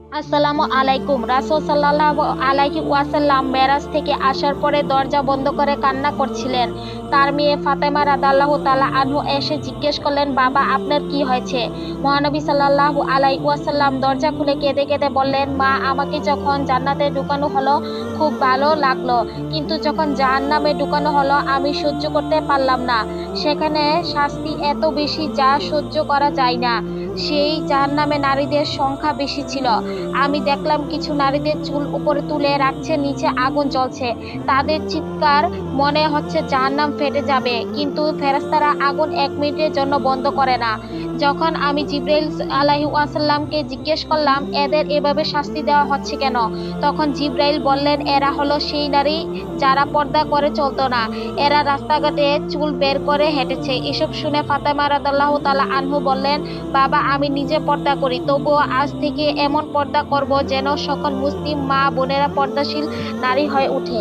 আসসালামু আলাইকুম। রাসূল সাল্লাল্লাহু আলাইহি ওয়াসাল্লাম মেরাজ থেকে আসার পরে দরজা বন্ধ করে কান্না করছিলেন। তার মেয়ে ফাতেমা রাদিয়াল্লাহু তাআলা আনহু এসে জিজ্ঞেস করলেন, বাবা, আপনার কি হয়েছে? মহানবী সাল্লাল্লাহু আলাই ওয়াসাল্লাম দরজা খুলে কেঁদে কেঁদে বললেন, মা, আমাকে যখন জান্নাতে ঢুকানো হলো, খুব ভালো লাগল। কিন্তু যখন জাহান্নামে ঢুকানো হলো, আমি সহ্য করতে পারলাম না। সেখানে শাস্তি এত বেশি যা সহ্য করা যায় না। সেই জাহান্নামে নারীদের সংখ্যা বেশি ছিল। আমি দেখলাম কিছু নারীদের চুল উপরে তুলে রাখছে, নিচে আগুন জ্বলছে। তাদের চিৎকার মনে হচ্ছে জাহান্নাম ফেটে যাবে, কিন্তু ফেরেস্তারা আগুন এক মিনিটের জন্য বন্ধ করে না। যখন আমি জিব্রাইল আলাইহি ওয়াসাল্লামকে জিজ্ঞেস করলাম, এদের এভাবে শাস্তি দেওয়া হচ্ছে কেন? তখন জিব্রাইল বললেন, এরা হলো সেই নারী যারা পর্দা করে চলতো না। এরা রাস্তাঘাটে চুল বের করে হেঁটেছে। এসব শুনে ফাতেমা রাদিয়াল্লাহু তাআলা আনহু বললেন, বাবা, আমি নিজে পর্দা করি। তবুও আজ থেকে এমন পর্দা করব যেন সকল মুসলিম মা বোনেরা পর্দাশীল নারী হয়ে ওঠে।